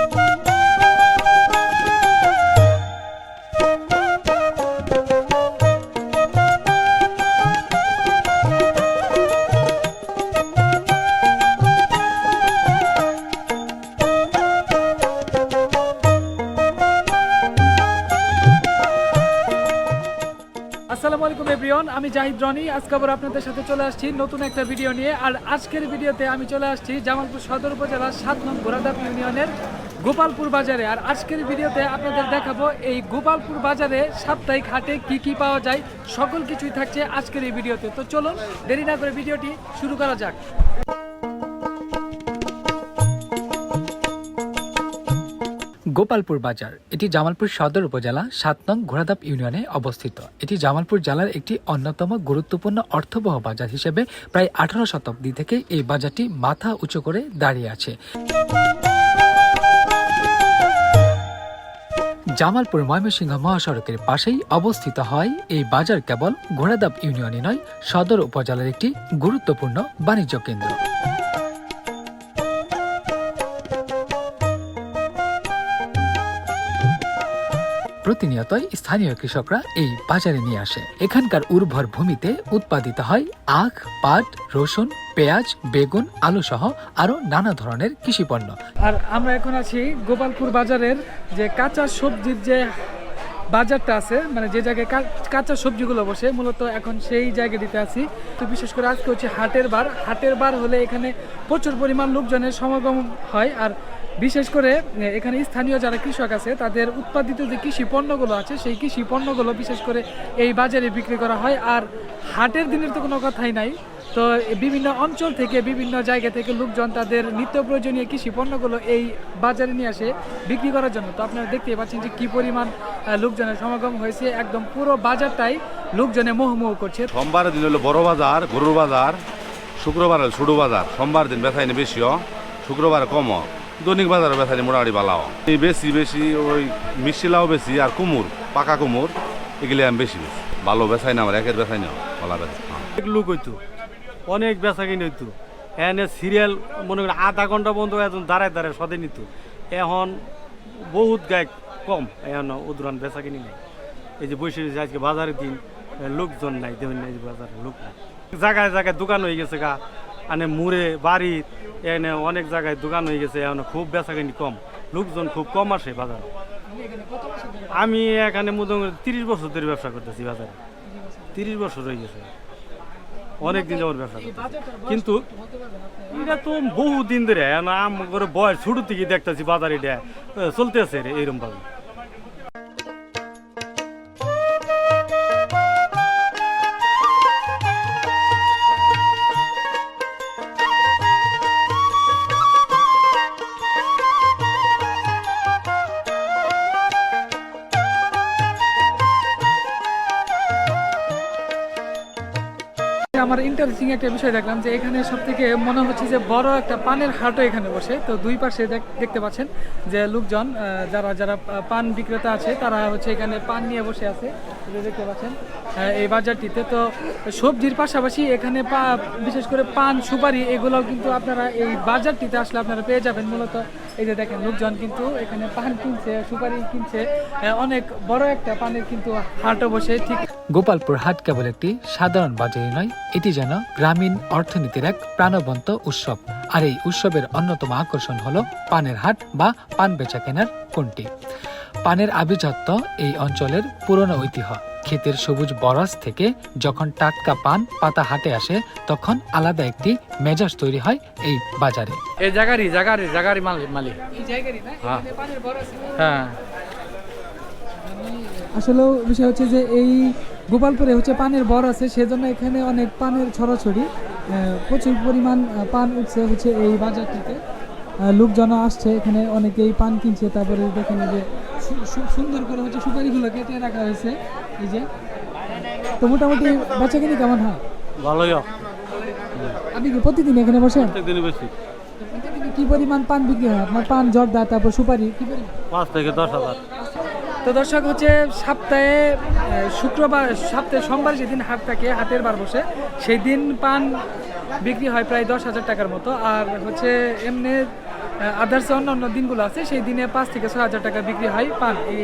Thank you. আসসালামু আলাইকুম, everyone. আমি জাহিদ রনি। আজকে আবার আপনাদের সাথে চলে আসছি নতুন একটা ভিডিও নিয়ে। আর আজকের ভিডিওতে আমি চলে আসছি জামালপুর সদর উপজেলার সাত নং ঘোরাদাপ ইউনিয়নের গোপালপুর বাজারে। আর আজকের ভিডিওতে আপনাদের দেখাবো এই গোপালপুর বাজারে সাপ্তাহিক হাটে কি কি পাওয়া যায়, সকল কিছুই থাকছে আজকের এই ভিডিওতে। তো চলুন, দেরি না করে ভিডিওটি শুরু করা যাক। গোপালপুর বাজার। এটি জামালপুর সদর উপজেলা, সাত নং ঘোড়াদাপ ইউনিয়নে অবস্থিত। এটি জামালপুর জেলার একটি অন্যতম গুরুত্বপূর্ণ অর্থবহ বাজার হিসেবে প্রায় আঠারো শতাব্দী থেকে এই বাজারটি মাথা উঁচু করে দাঁড়িয়ে আছে। জামালপুর ময়মনসিংহ মহাসড়কের পাশেই অবস্থিত হয় এই বাজার কেবল ঘোড়াদাপ ইউনিয়নে নয়, সদর উপজেলার একটি গুরুত্বপূর্ণ বাণিজ্য কেন্দ্র। প্রতিনিয়তই স্থানীয় কৃষকরা এই বাজারে নিয়ে আসে। এখানকার উর্বর ভূমিতে উৎপাদিত হয় আখ, পাট, রসুন, পেঁয়াজ, বেগুন আলু সহ আরও নানা ধরনের কৃষি পণ্য আর আমরা এখন আছি গোপালপুর বাজারের যে কাঁচা সবজির যে বাজারটা আছে মানে যে জায়গায় কাঁচা সবজিগুলো বসে, মূলত এখন সেই জায়গাটিতে আছি। তো বিশেষ করে আজকে হচ্ছে হাটের বার। হাটের বার হলে এখানে প্রচুর পরিমাণ লোকজনের সমাগম হয়। আর বিশেষ করে এখানে স্থানীয় যারা কৃষক আছে, তাদের উৎপাদিত যে কৃষি পণ্যগুলো আছে, সেই কৃষি পণ্যগুলো বিশেষ করে এই বাজারে বিক্রি করা হয়। আর হাটের দিনের তো কোনো কথাই নাই। তো বিভিন্ন অঞ্চল থেকে বিভিন্ন জায়গা থেকে লোকজন তাদের নিত্য প্রয়োজনীয় কৃষি পণ্যগুলো এই বাজারে নিয়ে আসে বিক্রি করার জন্য। তো আপনারা দেখতেই পাচ্ছেন যে কি পরিমাণ লোকজনের সমাগম হয়েছে। একদম পুরো বাজারটাই লোকজনে মোহমোহ করছে। সোমবার দিন হলো বড় বাজার গরুর বাজার শুক্রবার হলো ছোট বাজার। সোমবার দিন বেচাইনি বেশিও শুক্রবার কম দৈনিক বাজারও বাজারে বেচাইনি মোটামুটি বালাও। এই বেশি বেশি ওই মিষ্টিলাও বেশি আর কুমুর পাকা কুমুর এগুলি আমি বেশি বেশি। ভালো বেচাই না আমার একের বেচাই না ভালো বেচাই অনেক লোক হইতো অনেক বেচা কিনে হইতো। এনে সিরিয়াল মনে করেন আধা ঘণ্টা বন্ধ একজন দাঁড়ায় দাঁড়ায় সদে নিত। এখন বহুত গায়ক কম এখন উদরান বেচা কিনি নাই। এই যে বসে আজকে বাজারের দিন, লোকজন নাই দেখুন না এই যে বাজারে লোক নাই। জায়গায় জায়গায় দোকান হয়ে গেছে গা। মানে মুড়ে, বাড়ি, এনে অনেক জায়গায় দোকান হয়ে গেছে, এখন খুব বেচা কিনি কম। লোকজন খুব কম আসে বাজারে। আমি এখানে মোটামুটি তিরিশ বছর ধরে ব্যবসা করতেছি বাজারে। তিরিশ বছর হয়ে গেছে। অনেক দিন ব্যবসা কিন্তু এটা তো বহু দিন ধরে আমার বয়স ছোট থেকে দেখতেছি বাজারে এটা চলতেছে রে এইরকম আমার ইন্টারেস্টিং একটা বিষয় দেখলাম যে এখানে সব থেকে মনে হচ্ছে যে বড় একটা পানের হাটও এখানে বসে। তো দুই পাশে দেখ- দেখতে পাচ্ছেন যে লোকজন যারা যারা পান বিক্রেতা আছে, তারা হচ্ছে এখানে পান নিয়ে বসে আছে। দেখতে পাচ্ছেন এই বাজারটিতে তো সবজির পাশাপাশি এখানে বিশেষ করে পান, সুপারি, এগুলোও কিন্তু আপনারা এই বাজারটিতে আসলে আপনারা পেয়ে যাবেন মূলত। এই যে দেখেন, লোকজন কিন্তু এখানে পান কিনছে, সুপারি কিনছে। অনেক বড় একটা পানের কিন্তু হাটও বসে, ঠিক। গোপালপুর হাট কেবল একটি সাধারণ বাজারই নয়, এটি যেন গ্রামীণ অর্থনীতির এক প্রাণবন্ত উৎসব। আর এই উৎসবের অন্যতম আকর্ষণ হলো পানের হাট বা পান বেচা কেনার কোনটি। পানের আভিজাত্য এই অঞ্চলের পুরনো ঐতিহ্য। ক্ষেতের সবুজ বরস থেকে যখন টাটকা পান পাতা হাটে আসে তখন আলাদা একটি মেজাজ তৈরি হয় এই বাজারে। এই জায়গারই জায়গারই জায়গারই মালিক। এই জায়গারই না? হ্যাঁ। এখানে পানের বরস হ্যাঁ। আসলে বিষয় হচ্ছে যে এই গোপালপুরে হচ্ছে পানের বর আছে সেজন্য এখানে অনেক পানের ছড়াছড়ি আহ, প্রচুর পরিমাণ পান উঠছে হচ্ছে এই বাজারটিতে। আহ, লোকজন আসছে এখানে অনেকেই পান কিনছে তারপরে দেখেন যে সুন্দর করে হচ্ছে সুপারিগুলো কেটে রাখা হয়েছে। এই যে? তো মোটামুটি বেচা কিনি কেমন হয়? ভালোই আপনি কি প্রতিদিন এখানে বসেন? প্রতিদিন কি পরিমাণ পান বিক্রি হয়? আপনার পান জর্দা তারপর সুপারি কি পরিমাণ? পাঁচ থেকে দশ হাজার। তো দর্শক হচ্ছে সপ্তাহে শুক্রবার সপ্তাহে সোমবার যেদিন হাট থাকে হাটের বার বসে সেই দিন পান বিক্রি হয় প্রায় দশ হাজার টাকার মতো। আর হচ্ছে এমনি আদার্স অন্য অন্য দিনগুলো আছে সেই দিনে পাঁচ থেকে ছয় হাজার টাকা বিক্রি হয় পান। এই